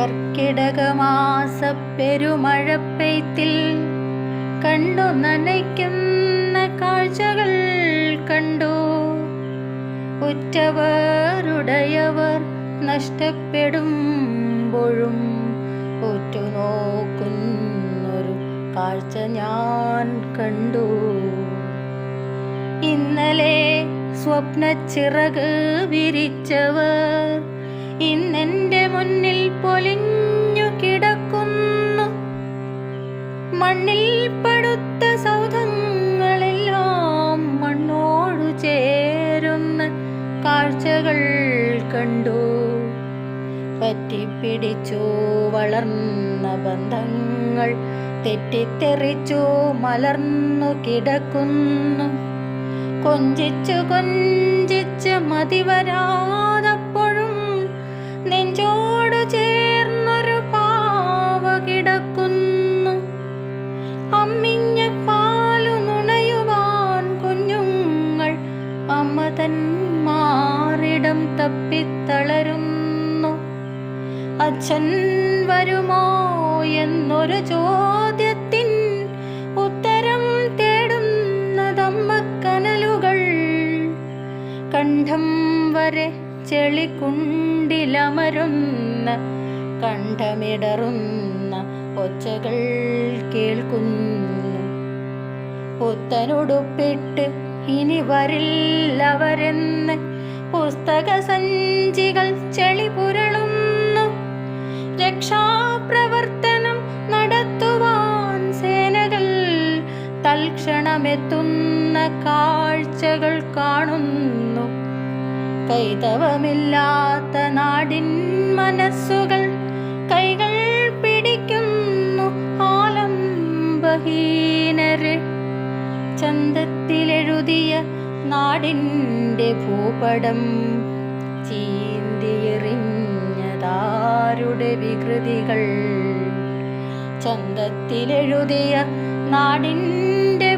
കർക്കിടകമാസ പെരുമഴപ്പെയ്ത്തിൽ കണ്ടു നനയ്ക്കുന്ന കാഴ്ചകൾ കണ്ടു. ഉറ്റവരുടയവർ നഷ്ടപ്പെടുമ്പോഴും ഉറ്റുനോക്കുന്നൊരു കാഴ്ച ഞാൻ കണ്ടു. ഇന്നലെ സ്വപ്നച്ചിറക് വിരിച്ചവർ കാഴ്ചകൾ കണ്ടു. പറ്റിപ്പിടിച്ചു വളർന്ന ബന്ധങ്ങൾ തെറ്റിത്തെറിച്ചു മലർന്നു കിടക്കുന്നു. കൊഞ്ചിച്ചു കൊഞ്ചിച്ച് മതിവരാതപ്പോഴും നെഞ്ചോട് മാറിടം തപ്പിത്തളരുന്നു. അച്ഛൻ വരുമോ എന്നൊരു ചോദ്യത്തിൻ ഉത്തരം തേടുന്നതമ്മ കനലുകൾ. കണ്ഠം വരെ ചെളിക്കുണ്ടിലമരുന്ന കണ്ഠമിടറുന്ന ഒച്ചകൾ കേൾക്കുന്നു. പുത്തനുടുപ്പിട്ട് ഇനി വരില്ലവരെന്ന് പുസ്തക സഞ്ചികൾ ചെളി പുരളുന്നു. രക്ഷാപ്രവർത്തനം നടത്തുവാൻ സേനകൾ തൽക്ഷണമെത്തുന്ന കാഴ്ചകൾ കാണുന്നു. കൈതവമില്ലാത്ത നാടിൻ മനസ്സുകൾ കൈകൾ പിടിക്കുന്നു ആലംബഹീനര്. ചന്തത്തിലെഴുതിയ നാടിന്റെ ഭൂപടം ചീന്തിയെറിഞ്ഞതാരുടെ വികൃതികൾ. ചന്തത്തിലെഴുതിയ നാടിന്റെ